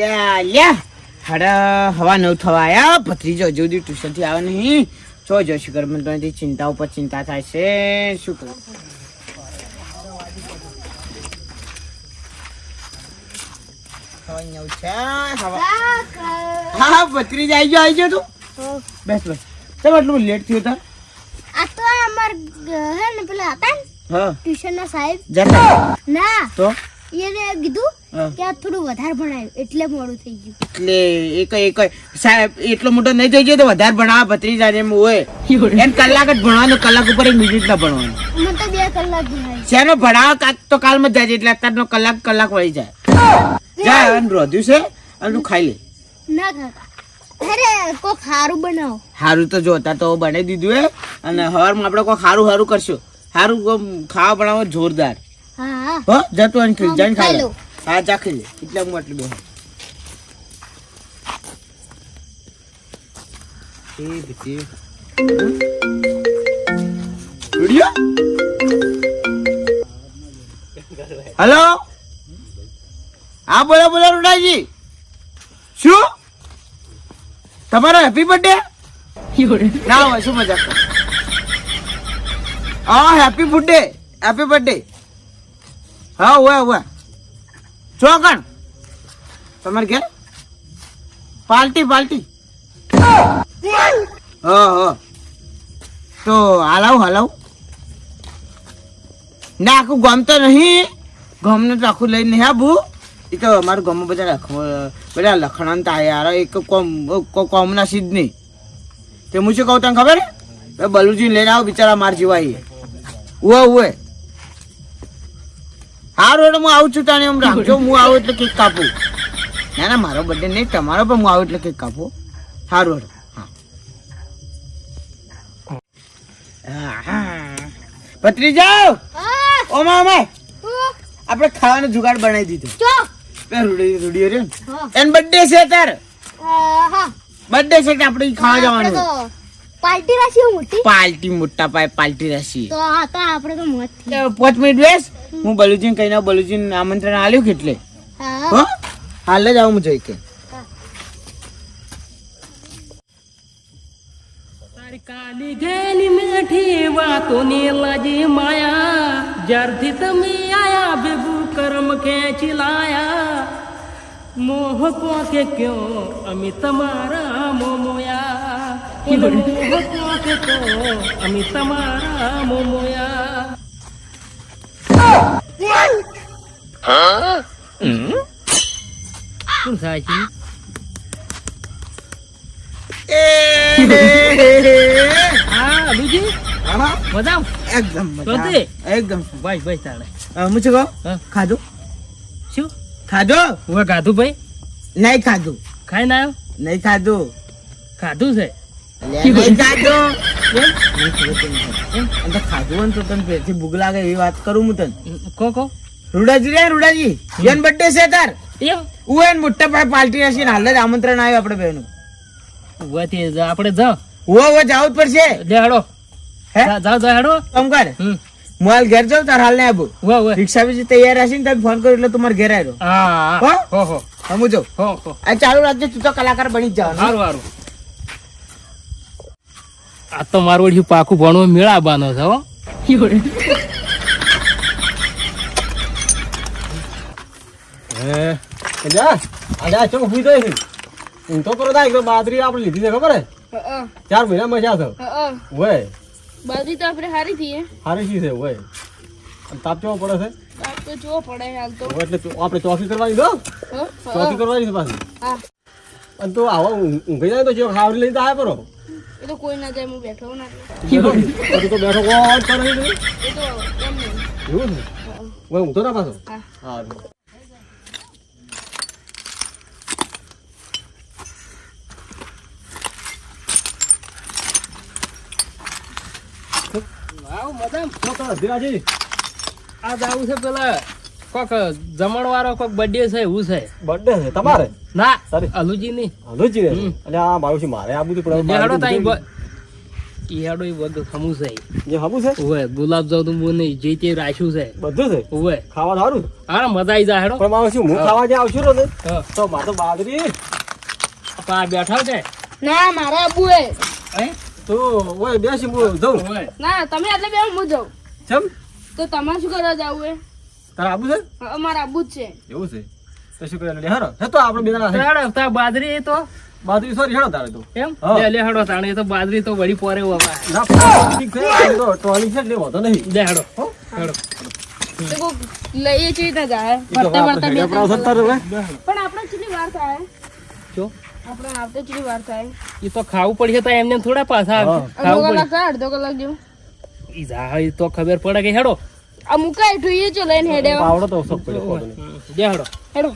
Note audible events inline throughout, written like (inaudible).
લ્યા લ્યા હાડા હવા નવ થવા આયા ભત્રીજો હજુ સુધી ટ્યુશનથી આવે નહીં. જો જો શું કર મને ચિંતા ઉપર ચિંતા થાય છે. શું કરું? હા ભત્રીજ આવી આવી ગયો તું. બેસ બેસ. કેમ આટલું લેટ થયું તાર. આ તો અમાર હે ને પેલા હતા ને? ટ્યુશન ના સાહેબ. ના. તો? એને કીધું આ થોડું વધારે ભણાયું એટલે મોડું થઈ ગયું. એટલે એક એક સાહેબ એટલો મોટો નહીં થઈ ગયો તો વધારે ભણાવા ભત્રીજા હોય. એમ? કલાક જ ભણવાનું કલાક ઉપર એક મિનિટ ના ભણવાનું. તો બે કલાક ભણાય. શેનો ભણાવ કાક તો કાલમાં જ જાય એટલે અત્યારનો કલાક કલાક વળી જાય. જાય અને રોધ્યું છે અને તું ખાઈ લે. ના કાકા અરે કોક સારું બનાવો. સારું તો જો અત્યારે તો બનાવી દીધું હે અને હવારમાં આપણે કોઈ સારું સારું કરશું. સારું ખાવા બનાવો જોરદાર. હા હા. હો જતું અને ખાઈ લઉં. હા, ચાખી લે. એટલે હું આટલું બે એ હા, બોલો બોલો, રૂડાજી. શું? તમારો હેપી બર્થડે ના, હોય, શું મજાક? કરો? હા હેપી બર્થડે હેપી બર્થડે હા હોય હોય છો કણ તમારે ઘેર પાલટી પાલટી. હા તો હાલાવ હાલાવ. ના, આખું ગમ તો નહીં. ગમને તો આખું લઈને નહીં આબુ. એ તો અમારું ગમમાં બધા બધા લખણ તા યાર એક કોમ કોમના સીધ નહીં. તે હું શું કહું તને ખબર? બલુજી લઈને આવો, બિચારા માર જીવાય ઉવે ઉવે. હા રોડ હું આવું છું તાને એમ રાખજો હું આવું એટલે કેક કાપું. ના ના મારો બર્થડે નહીં તમારો પણ હું આવું એટલે કેક કાપું. હા રોડ. પત્રી જાઓ હા ઓમા ઓમા. આપણે ખાવાનો જુગાડ બનાવી દીધો. રૂડી રૂડી રે એન બર્થડે છે તાર. બર્થડે છે કે આપણે ખાવા જવાનું પાલટી પાર્ટી રાખી મોટી? પાર્ટી મોટા પાયે પાર્ટી રાશી તો આ તો આપણે તો મોત પાંચ મિનિટ બેસ. હું બલુજીને કહીને બલુજીને આમંત્રણ આલ્યું કેટલે હા. હાલ જ આવું હું જોઈ કે. તારી કાલી ઘેલી મેઠી વાતોની લાજી માયા. જ્યારથી તમે આયા બેબુ કરમ ખેંચી લાયા. મોહ પોકે ક્યો? અમે તમારા મોમોયા. મોહ પોકે ક્યો? અમે તમારા મોમોયા. શું થાય છે હા એકદમ મજા એકદમ ભાઈ ભાઈ તાણે હું ખાધું શું ખાધું ખાધું ભાઈ નહીં ખાધું આવ્યો નહીં ખાધું ખાધું છે ખાધું ખાધું, ખાધું. ખાધું ને તો તને ભૂખ લાગે એવી વાત કરું હું તને કો કો રૂડાજી રે રૂડાજી. યન બર્થડે છે તાર. ઉએ ને મોટા પાયે પાર્ટી હશે ને હાલ જ આમંત્રણ આવ્યું આપણે બેનું ઉવાથી જ આપણે જાઓ ઉવે ઉવે જવું જ પડશે. હેડો. હે? જાવ જાઓ જાઓ હેડો. કામ કર. હમ. ઘેર જાવ તાર હાલ ને આબુ. ઉવા ઉવા. રિક્ષા બીજી તૈયાર હશે ને તમે ફોન કર્યો એટલે તમારે ઘેર આવ્યો હા હો? હા? હો સમજો હો હો. આ ચાલુ રાખજે તું તો કલાકાર બની જ જવાનો. સારું સારું આ તો મારું પાકું ભણવું મેળાબાનો છે હો. જા આજા ચો ઊભી થઈ છે. હું તો કરો થાય બાદરી આપણે લીધી છે ખબર હે? ચાર મહિના મજા છે. ઓય બાજરી તો આપણે હારી થઈએ હારી શી છે ઓય અને તાપ કેવો પડે છે? તાપ તો જોવો પડે હાલ તો. ઓય એટલે ચો- આપણે ચોકી કરવાની દો હો? ચોકી કરવાની છે પાછી. હા. અને તો આવા ઊંઘ- ઊંઘી જાય તો જેવો ખાવરી લઈને તો આયા કરો. એ તો કોઈ ના જાય હું બેઠો ના. પછી તો બેઠો કોણ કરે છે? એ તો એમ નહીં. એવું છે? ઓય ઊંઘતો ના પાછો? હા. સારું આવ મદામ શું કરો ધીરાજી આ જાવું છે પેલા કોક જમણવાળો કોક બર્થડે છે એવું છે. બર્થડે છે તમારે? ના તારી? અલુજી ની હલુજી રે અને આ મારું છે મારે આ બધું લે હેડો તાઈ પડે ઈ હેડો ખમું છે. જે છે? ગુલાબ જે તે રાખ્યું છે. બધું છે? ઓવે ખાવા સારું? હા મજા આવી જાય હેડો. પણ મારે શું હું ખાવા જે આવશું હા. તો મારે તો બાજરી પા બેઠા છે? ના મારા એ હે? તો ઓય બેસી હું જઉં. ના તમે એટલે બે હું જઉં. ચમ? તો તમારે શું કરવા જવું એ? તારા આબુ છે? અમારા આબુ જ છે. એવું છે. તો શું કરે લે હારો હે તો આપણે બે જણા હેડો તા બાજરી તો. બાદરી સોરી હેડો તારે તો. એમ? લે લે હેડો તાણે તો બાદરી તો વળી પોરે હોવા ના ઠીક છે તો ટોલી છે એટલે વાંધો નહીં. લે હેડો હેડો લઈએ છે રીતના જાય. પણ આપણે કેટલી વાર થાય? જો. આપણે આવતે કેટલી વાર થાય. એ તો ખાવું પડશે તો એમને થોડા પાછા હા. અડધો ખાવું કલાક પડે થાય અડધો કલાક જેવું. ઈ જા ઈ તો ખબર પડે કે હેડો. આ મુકાય ઠુઈએ છે લઈને હેડે. આવડો તો સબ પડ્યો વાંધો નહીં. હેડો. હેડો.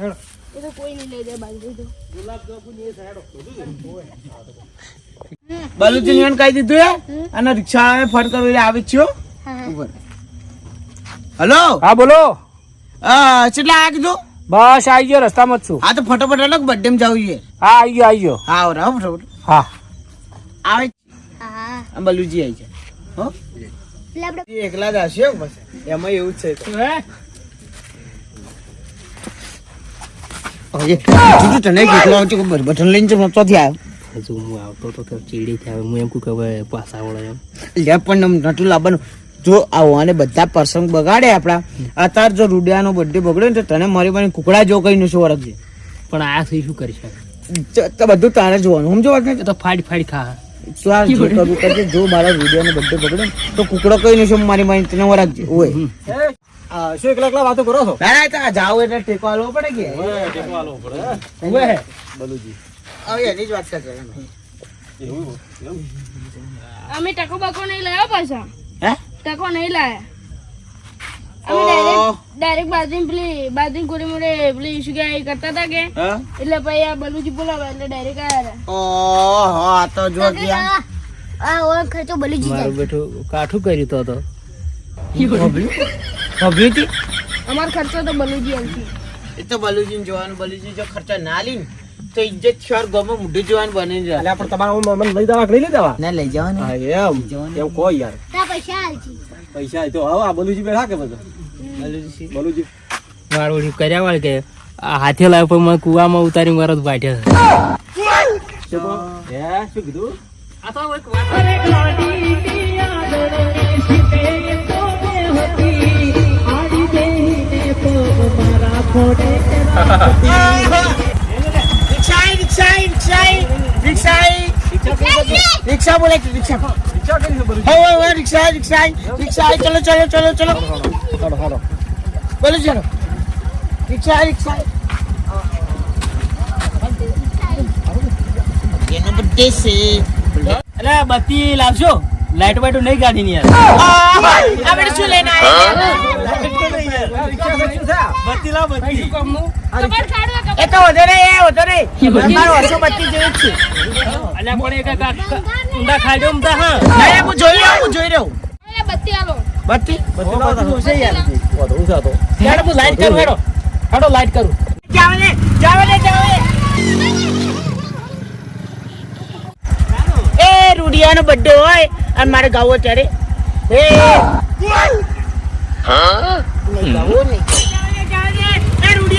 હેડો. એ તો કોઈ નહીં લઈ જાય બાજુ તો બલુચી નિયન કહી દીધું હે અને રિક્ષા ફર કરી આવી જ છો? Hello hello? હા બોલો. હા કેટલા આ કીધું? બસ આવી ગયો રસ્તામાં જ છું. હા તો ફટોફટ અલગ બર્થડે માં જવું છે. હા આવી ગયો આવી ગયો. હા આવરા રોડ હા. આવે હા. બલુજી આવી છે. હો? એકલા જ હશે બસ. એમાં એવું જ છે તો. તને કેટલો આવજો બટન લઈને ચોથી આવ્યો. હજુ હું આવતો તો તો ચીડી થાય. હું એમ કહું કે પાછા વળે એમ. લે પણ નતું લાવવાનું. જો આવવાને બધા પ્રસંગ બગાડે આપણા અત્યારે જો રૂડિયાનો બર્થડે બગડ્યો ને તો તને મારી પાસે કુકડા જો કઈ નું શું વરખજે પણ આ સી શું કરી શકે? તો બધું તારે જોવાનું હું એ તો ફાડી ફાડી ખા. તો આ જો કરું કરજે જો મારા રૂડિયાનો બર્થડે બગડે ને તો કુકડો કઈ નું શું મારી પાસે તને વરખજે ઓય. શું એકલા એકલા વાતો કરો છો? ના ના તો જાવ એટલે ટેકો આલવો પડે કે? ઓય, ટેકો આલવો પડે, ઓય. બલુજી. હવે એની જ વાત કરે એવું એમ? અમે ટકો બકો નહીં લાવ્યા પાછા? હે? ટકો નહીં લાયા. ડાયરેક્ટ ડાયરેક્ટ બાજરી પેલી બાજરી કોરી મોરે પેલી શું એ કરતા હતા કે? એટલે પછી આ બલુજી બોલાવા એટલે ડાયરેક્ટ આયા ઓહો આ તો જો ગયા. આ ઓળખ ખર્ચો બલી જી મારું બેઠું કાઠું કર્યું તો તો. અમારો ખર્ચો તો બલુજી આવતી એ તો બલુજી જોવાનું બલુજી જો ખર્ચા ના લી તો ઇજ્જત શોર ગમો મોઢું જોવાનું બની જાય એટલે પણ તમારે ઓમ મને લઈ દેવા કે લઈ જવા? ના લઈ જવાનું. એમ. એમ કહો યાર. તા પૈસા આલજી. પૈસા એ તો હવે આ બલુજી બેઠા કે બધા? બલુજી. બલુજી. મારું કર્યા વાળ કે આ હાથે લાવ્યો પણ મને કુવામાં ઉતારી મારો જ બાઠ્યો શું હે શું કીધું? આ તો એક વાત (laughs) રિક્ષા રિક્ષા રિક્ષા બોલે રિક્ષા રિક્ષા. કરી છે બલુજી હો હો હો રિક્ષા રિક્ષા રિક્ષા ચલો ચલો ચલો ચલો. બોલો ચલો. રિક્ષા રિક્ષા અરે બત્તી લાવશો લાઈટ બાઈટ નહીં ગાડી ની યાર આપણે શું લઈને આવ્યા બત્તી એ તો વધારે એ મારો વર્ષો બત્તી જેવી જ છે. અલ્યા પણ એક કા- કા- ઊંડા ઊંડા હા. ના હું જોઈ રહ્યો હું જોઈ રહ્યો બત્તી આલો. બત્તી? બત્તી લાવો તારે. છે યાર. વધુ છે તો યાર હું લાઈટ કરું હેડો. હેડો લાઈટ કરું. જાવ ને જાવ ને જાવ એ રૂડિયાનો બર્થડે હોય અને મારે ગાવો ત્યારે એ. નહીં ગાવો નહીં એ રૂડિયાનો બર્થડે છે રૂડિયાનો birthday છે.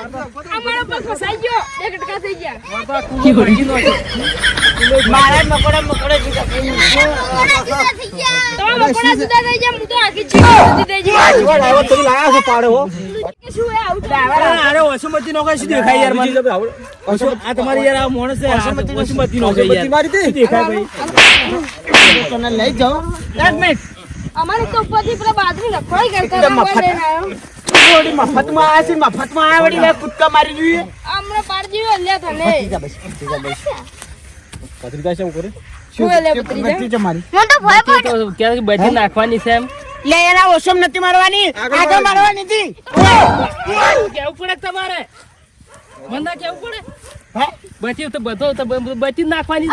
ફસાઈ ગયો બે જુદા થઈ ગયા મારા મકોડા મકોડા મકોડા જુદા થઈ ગયા હું તો આખી ચીજ જુદી થઈ ગઈ પાડે? અરે વસુમતી નો કઈ દેખાય યાર મને? આ તમારી યાર આ માણસ વસુમતી નો બત્તી મારી હતી? દેખાય ભાઈ? તને લઈ જાઓ. એક મિનિટ. અમારે તો ઉપરથી પેલા બાજરી નખવાઈ કરતા એટલે મફત. લઈને આવ્યો. વળી મફતમાં આયા છે મફતમાં આયા વળી કૂદકા મારી જોઈએ. હમણાં શું કરે? શું મારી? મને તો ભય ક્યાંક નાખવાની છે એમ? લે એના ઓસમ નથી મારવાની. આગળ મારવાની હતી કેવું પડે તમારે? મને કેવું પડે? હે? બચી તો બધો તો બચી નાખવાની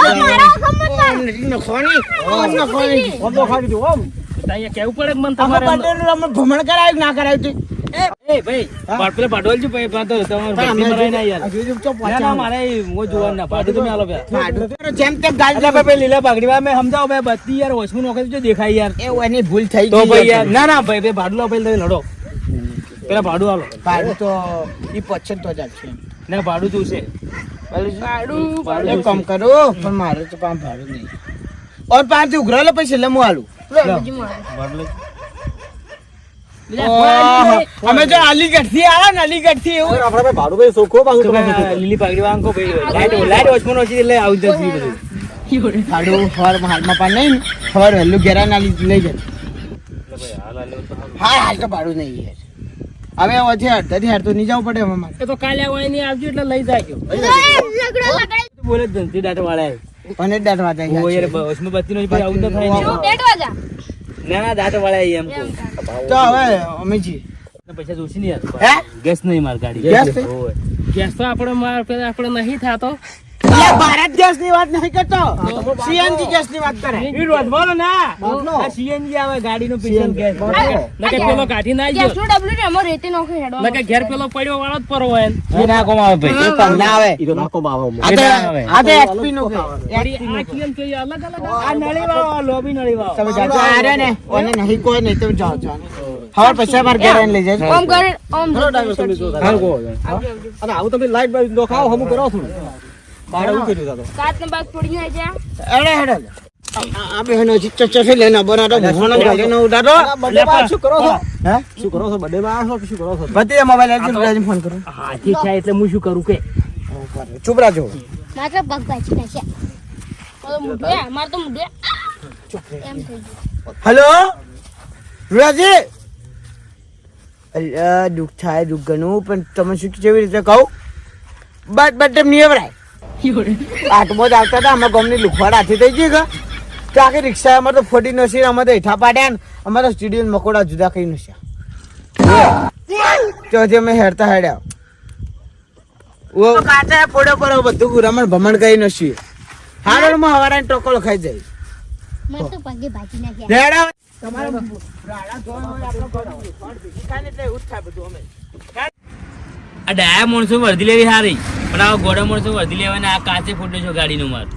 નખવાની? ઓમ નખવાની. ઓમ અહીંયા કેવું પડે મને તમારે ભમણ કરાયું ના કરાયું તે? એ ભાઈ બાર પેલા ભાઈ પાછો તમારે પણ ભરતી અમે મરાય ના યાર. હજુ હજુ તો ના, ના, મારે હું જોવાનું ના ભાડું તમે આલો બે જેમ તેમ ગાલ એટલે ભાઈ લીલા પાઘડી વાળા મેં સમજાવો ભાઈ બત્તી યાર વોચમાં નોખે જો દેખાય યાર. એવું એની ભૂલ થઈ તો ભાઈ યાર. ના ના ભાઈ ભાઈ ભાડું લો તમે લડો. પેલા ભાડું આલો. ભાડું તો ઈ પછે તો જ છે ના ભાડું જોશે ભાડું કામ કરો પણ મારે તો પાંચ ભાડું નહીં. ઓર પાંચ ઉઘરા લો. પછી એટલે હું આલું. ઓહો, અમે જો. અલીગઢથી આવ્યા ને અલીગઢથી એવું આપડે ભાઈ ભાડું ભાઈ સોખો તો લીલી પાગડી વાળા ભાઈ. લાઈટ લાઈટ વોચમાં નોખી એટલે આવી જશે બધું. ભાડું સવાર હાલમાં પાન નહીં ને, વહેલું ઘેરા ના લઈ લઈ જાય. હા હાલ તો ભાડું નહીં હવે વચ્ચે જવું પડે હવે મારે તો કાલે આવો આવજો એટલે લઈ જાય લગડો બોલે દાંત વાળા અને દાંત યાર. બત્તી નો ભાઈ આવું તો થાય? ના ના દાંત વાળા એમ. તો હવે અમીજી છીએ પૈસા જોશી નહીં ગેસ નહીં માર ગાડી ગેસ નહીં? ઓય. ગેસ તો આપણે માર પેલા આપણે નહીં થાતો ભારત ગેસની વાત નહીં કરતો. સીએનજી ગેસની વાત કરે. ઈ રોજવાનો ના. આ સીએનજી આવે ગાડીનો પેશન્ટ ગેસ. બાટલો. નકે પેલો કાઢી ના ગયો ગેસનું ડબલ્યુ ને એમાં રેતી નાખી હેડવામાં. નકે ઘેર પેલો પડ્યો વાળો જ પરો હોય. એ ના કોમ આવે એ તમને આવે. ઈ તો ના તો ના આવે. આ તો એક્સપી નો કે આ કેમ કે અલગ અલગ આ નળી વાળો લોબી નળી વાળો. તમે જાજો. આરે ને ઓને નહીં કોઈ નહીં તમે જાઓ જાઓ. હવે પૈસા માર ઘરે લઈ જાય ઓમ કરે ઓમ હેલો ડ્રાઈવર તમે જો. હાલ. ગો અને આવું તમે લાઈટ બાઈટ નોખાવો હમું કરો છું. એવું કર્યું તો કાચ ને બાદ પડી જાય. છે અરે હેડે આ- આ બેહનો ચિત્ત ચસે લઈને બનાતો ભૂવાનો ગાડીનો ઉડાડો બર્થડે માં શું કરો છો? હે? શું કરો છો? બડે માં શું શું કરો છો? બધી મોબાઈલ આપી રૂડાજી ફોન કરો. હાથી છે એટલે હું શું કરું કે? ચૂપ રાજો માત્ર પગ પાછી નાખ્યા મારું મોઢું મારું તો મોઢું ચૂપ એમ થઈ ગયું. હેલો? રાજી અલ્યા દુઃખ થાય દુઃખ ગણું પણ તમે શું કેવી રીતે કહું? બટ બટ એમ નહીં નિયવરાય (laughs) આટમો જ આવતા હતા અમે ગમની લુખવાડ હાથી થઈ ગઈ કે? તો આખી રિક્ષા અમારે તો ફોડી નસી અમે તો હેઠા પાડ્યા ને અમારા સ્ટુડિયો મકોડા જુદા કઈ નસ્યા. તો અમે હેરતા હેડ્યા. ઓ કાચા પોડો પડો બધું ગુરામણ ભમણ કઈ નસી હાલો હું હવારા ટોકલો ખાઈ જાય. તમારે રાડા આપણો ઘર એટલે બધું અમે. આ ડાયા માણસો વર્ધી લેવી સારી પણ આ ગોડા માણસો વર્ધી લેવા ને આ કાચે ફોટો છો ગાડીનું માર